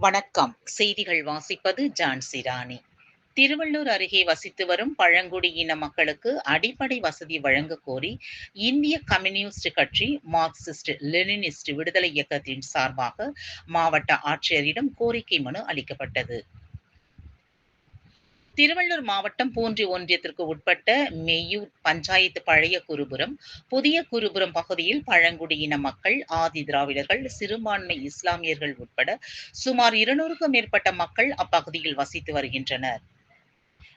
வணக்கம். செய்திகள் வாசிப்பது ஜான்சி ராணி. திருவள்ளூர் அருகே வசித்து வரும் பழங்குடியின மக்களுக்கு அடிப்படை வசதி வழங்க கோரி இந்திய கம்யூனிஸ்ட் கட்சி மார்க்சிஸ்ட் லெனினிஸ்ட் விடுதலை இயக்கத்தின் சார்பாக மாவட்ட ஆட்சியரிடம் கோரிக்கை மனு அளிக்கப்பட்டது. திருவள்ளூர் மாவட்டம் பூன்றி ஒன்றியத்திற்கு உட்பட்ட மெய்யூர் பஞ்சாயத்து பழைய குருபுரம் புதிய குருபுரம் பகுதியில் பழங்குடியின மக்கள் ஆதி திராவிடர்கள் சிறுபான்மை இஸ்லாமியர்கள் உட்பட சுமார் இருநூறுக்கும் மேற்பட்ட மக்கள் அப்பகுதியில் வசித்து வருகின்றனர்.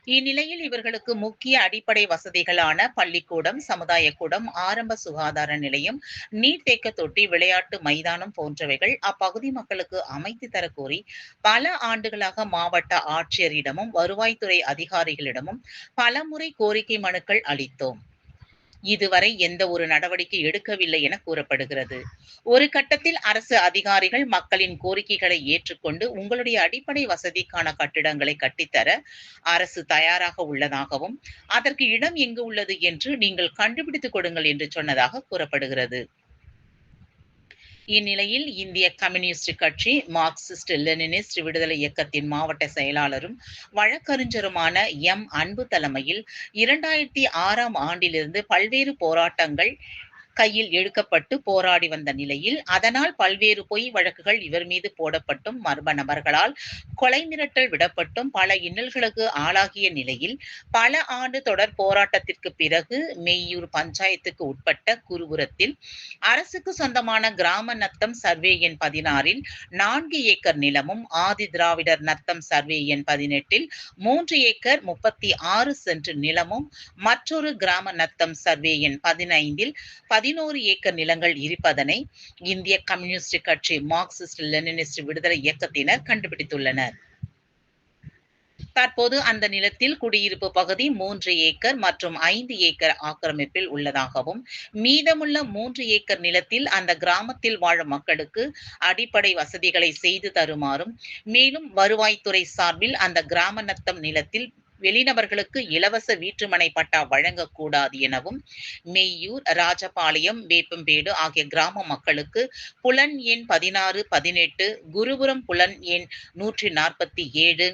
இந்நிலையில் இவர்களுக்கு முக்கிய அடிப்படை வசதிகளான பள்ளிக்கூடம் சமுதாய கூடம் ஆரம்ப சுகாதார நிலையம் நீர்த்தேக்க தொட்டி விளையாட்டு மைதானம் போன்றவைகள் அப்பகுதி மக்களுக்கு அமைத்து தரக்கோரி பல ஆண்டுகளாக மாவட்ட ஆட்சியரிடமும் வருவாய்த்துறை அதிகாரிகளிடமும் பலமுறை கோரிக்கை மனுக்கள் அளித்தோம். இதுவரை எந்த ஒரு நடவடிக்கை எடுக்கவில்லை என கூறப்படுகிறது. ஒரு கட்டத்தில் அரசு அதிகாரிகள் மக்களின் கோரிக்கைகளை ஏற்றுக்கொண்டு உங்களுடைய அடிப்படை வசதிக்கான கட்டிடங்களை கட்டித்தர அரசு தயாராக உள்ளதாகவும் அதற்கு இடம் எங்கு உள்ளது என்று நீங்கள் கண்டுபிடித்துக் கொடுங்கள் என்று சொன்னதாக கூறப்படுகிறது. இந்நிலையில் இந்திய கம்யூனிஸ்ட் கட்சி மார்க்சிஸ்ட் லெனினிஸ்ட் விடுதலை இயக்கத்தின் மாவட்ட செயலாளரும் வழக்கறிஞருமான எம் அன்பு தலைமையில் இரண்டாயிரத்தி ஆறாம் ஆண்டிலிருந்து பல்வேறு போராட்டங்கள் கையில் எடுக்கப்பட்டு போராடி வந்த நிலையில் அதனால் பல்வேறு பொய் வழக்குகள் இவர் மீது போடப்பட்டும் மர்ம நபர்களால் கொலை மிரட்டல் விடப்பட்டும் பல இன்னல்களுக்கு ஆளாகிய நிலையில் பல ஆண்டு தொடர் போராட்டத்திற்கு பிறகு மெய்யூர் பஞ்சாயத்துக்கு உட்பட்ட குருபுரத்தில் அரசுக்கு சொந்தமான கிராம நத்தம் சர்வே எண் பதினாறில் நான்கு ஏக்கர் நிலமும் ஆதி திராவிடர் நத்தம் சர்வே எண் பதினெட்டில் மூன்று ஏக்கர் முப்பத்தி ஆறு சென்ட் நிலமும் மற்றொரு கிராம நத்தம் சர்வே எண் பதினைந்தில் பதினோரு ஏக்கர் நிலங்கள் இருப்பதனை இந்திய கம்யூனிஸ்ட் கட்சி மார்க்சிஸ்ட் லெனினிஸ்ட் விடுதலை இயக்கத்தினர் கண்டுபிடித்துள்ளனர். தற்போது அந்த நிலத்தில் குடியிருப்பு பகுதி மூன்று ஏக்கர் மற்றும் ஐந்து ஏக்கர் ஆக்கிரமிப்பில் உள்ளதாகவும் மீதமுள்ள மூன்று ஏக்கர் நிலத்தில் அந்த கிராமத்தில் வாழும் மக்களுக்கு அடிப்படை வசதிகளை செய்து தருமாறும் மேலும் வருவாய்த்துறை சார்பில் அந்த கிராம நத்தம் நிலத்தில் வெளிநபர்களுக்கு இலவச வீட்டுமனை பட்டா வழங்கக்கூடாது எனவும் மெய்யூர் ராஜபாளையம் வேப்பம்பேடு ஆகிய கிராம மக்களுக்கு புலன் எண் பதினாறு பதினெட்டு குருபுரம் புலன் எண் நூற்றி நாற்பத்தி ஏழு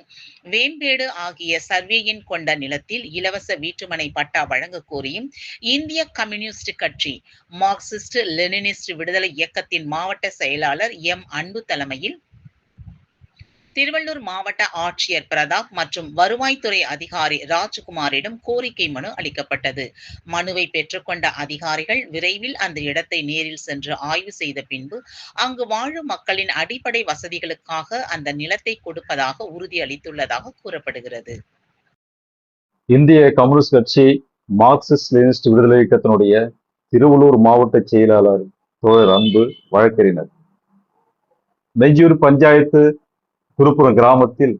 வேம்பேடு ஆகிய சர்வே எண் கொண்ட நிலத்தில் இலவச வீட்டுமனை பட்டா வழங்க கோரியும் இந்திய கம்யூனிஸ்ட் கட்சி மார்க்சிஸ்ட் லெனினிஸ்ட் விடுதலை இயக்கத்தின் மாவட்ட செயலாளர் எம். அன்பு தலைமையில் திருவள்ளூர் மாவட்ட ஆட்சியர் பிரதாப் மற்றும் வருவாய்த்துறை அதிகாரி ராஜ்குமாரிடம் கோரிக்கை மனு அளிக்கப்பட்டது. மனுவை பெற்றுக்கொண்ட அதிகாரிகள் விரைவில் அந்த இடத்தை நேரில் சென்று ஆய்வு செய்த பின்பு அங்கு வாழும் மக்களின் அடிப்படை வசதிகளுக்காக அந்த நிலத்தை கொடுப்பதாக உறுதியளித்துள்ளதாக கூறப்படுகிறது. இந்திய கம்யூனிஸ்ட் கட்சி மார்க்சிஸ்ட் லெனிஸ்ட் விடுதலை இயக்கத்தினுடைய திருவள்ளூர் மாவட்ட செயலாளர் தோழர் அன்பு வழக்கறிஞர். நெஞ்சூர் பஞ்சாயத்து திருப்புரம் கிராமத்தில்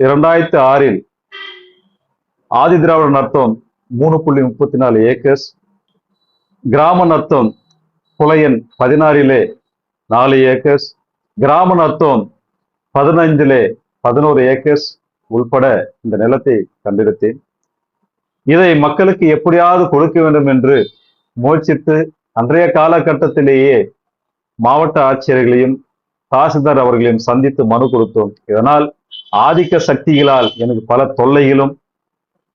இரண்டாயிரத்தி ஆறில் ஆதி திராவிட நர்த்தம் மூணு புள்ளி முப்பத்தி நாலு ஏக்கர்ஸ் கிராம நர்த்தம் புலையன் பதினாறிலே நாலு ஏக்கர்ஸ் கிராம நர்த்தம் பதினைஞ்சிலே பதினோரு ஏக்கர்ஸ் உள்பட இந்த நிலத்தை கண்டெடுத்தேன் இதை மக்களுக்கு எப்படியாவது கொடுக்க வேண்டும் என்று முயற்சித்து அன்றைய காலகட்டத்திலேயே மாவட்ட ஆட்சியர்களையும் தாசில்தார் அவர்களையும் சந்தித்து மனு கொடுத்தோம். இதனால் ஆதிக்க சக்திகளால் எனக்கு பல தொல்லைகளும்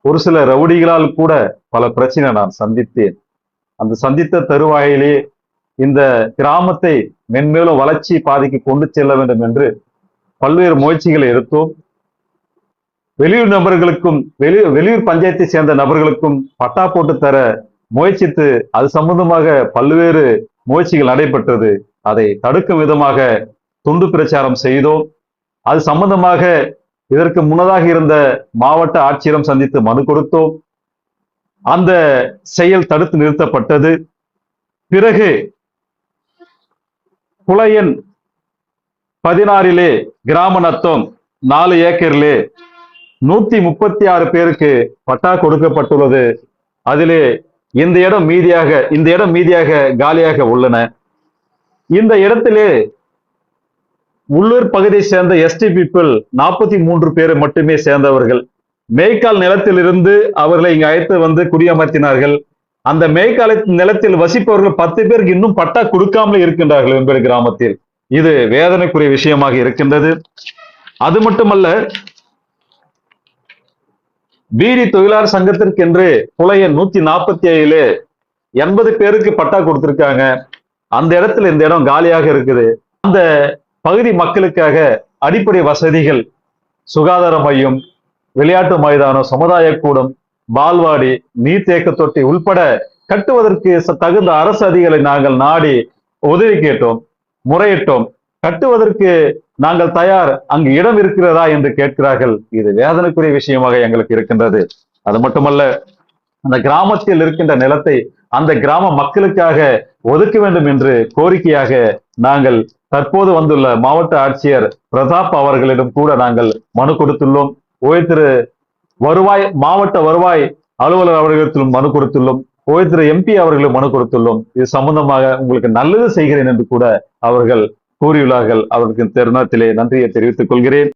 ஒரு சில ரவுடிகளால் கூட பல பிரச்சனை நான் சந்தித்தேன். அந்த சந்தித்த தருவாயிலே இந்த கிராமத்தை மென்மேலும் வளர்ச்சி பாதைக்கு கொண்டு செல்ல வேண்டும் என்று பல்வேறு முயற்சிகளை எடுத்தோம். வெளியூர் நபர்களுக்கும் வெளி வெளியூர் பஞ்சாயத்தை சேர்ந்த நபர்களுக்கும் பட்டா போட்டு தர முயற்சித்து அது சம்பந்தமாக பல்வேறு முயற்சிகள் நடைபெற்றது. அதை தடுக்கும் விதமாக துண்டு பிரச்சாரம் செய்தோம். அது சம்பந்தமாக இதற்கு முன்னதாக இருந்த மாவட்ட ஆட்சியரம் சந்தித்து மனு கொடுத்தோம். அந்த செயல் தடுத்து நிறுத்தப்பட்டது. பிறகு புலையன் பதினாறிலே கிராம நத்தம் நாலு ஏக்கரிலே நூத்தி முப்பத்தி ஆறு பேருக்கு பட்டா கொடுக்கப்பட்டுள்ளது. அதிலே இந்த இடம் மீதியாக இந்த இடம் மீதியாக காலியாக உள்ளன. இந்த இடத்திலே உள்ளூர் பகுதியை சேர்ந்த எஸ்டி பீப்புள் நாற்பத்தி மூன்று பேர் மட்டுமே சேர்ந்தவர்கள். மேய்க்கால் நிலத்திலிருந்து அவர்களை இங்கு அழைத்து வந்து குடியமர்த்தினார்கள். அந்த மேய்க்கால நிலத்தில் வசிப்பவர்கள் பத்து பேருக்கு இன்னும் பட்டா கொடுக்காமல் இருக்கின்றார்கள் என்பது கிராமத்தில். இது வேதனைக்குரிய விஷயமாக இருக்கின்றது. அது மட்டுமல்ல பீடி தொழிலாளர் சங்கத்திற்கென்று புலைய நூத்தி நாற்பத்தி ஏழு எண்பது பேருக்கு பட்டா கொடுத்திருக்காங்க. அந்த இடத்துல இந்த இடம் காலியாக இருக்குது. அந்த பகுதி மக்களுக்காக அடிப்படை வசதிகள் சுகாதார மையம் விளையாட்டு மைதானம் சமுதாய கூடம் பால்வாடி நீர்த்தேக்க தொட்டி உள்பட கட்டுவதற்கு தகுந்த அரசு அதிகளை நாங்கள் நாடி உதவி கேட்டோம் முறையிட்டோம். கட்டுவதற்கு நாங்கள் தயார் அங்கு இடம் இருக்கிறதா என்று கேட்கிறார்கள். இது வேதனைக்குரிய விஷயமாக எங்களுக்கு இருக்கின்றது. அது மட்டுமல்ல அந்த கிராமத்தில் இருக்கின்ற நிலத்தை அந்த கிராம மக்களுக்காக ஒதுக்க வேண்டும் என்று கோரிக்கையாக நாங்கள் தற்போது வந்துள்ள மாவட்ட ஆட்சியர் பிரதாப் அவர்களிடம் கூட நாங்கள் மனு கொடுத்துள்ளோம். ஓய் திரு வருவாய் மாவட்ட வருவாய் அலுவலர் அவர்களிடத்திலும் மனு கொடுத்துள்ளோம். ஓய் திரு எம்பி அவர்களும் மனு கொடுத்துள்ளோம். இது சம்பந்தமாக உங்களுக்கு நல்லது செய்கிறேன் என்று கூட அவர்கள் கூறியுள்ளார்கள். அவருக்கு தருணத்திலே நன்றியை தெரிவித்துக் கொள்கிறேன்.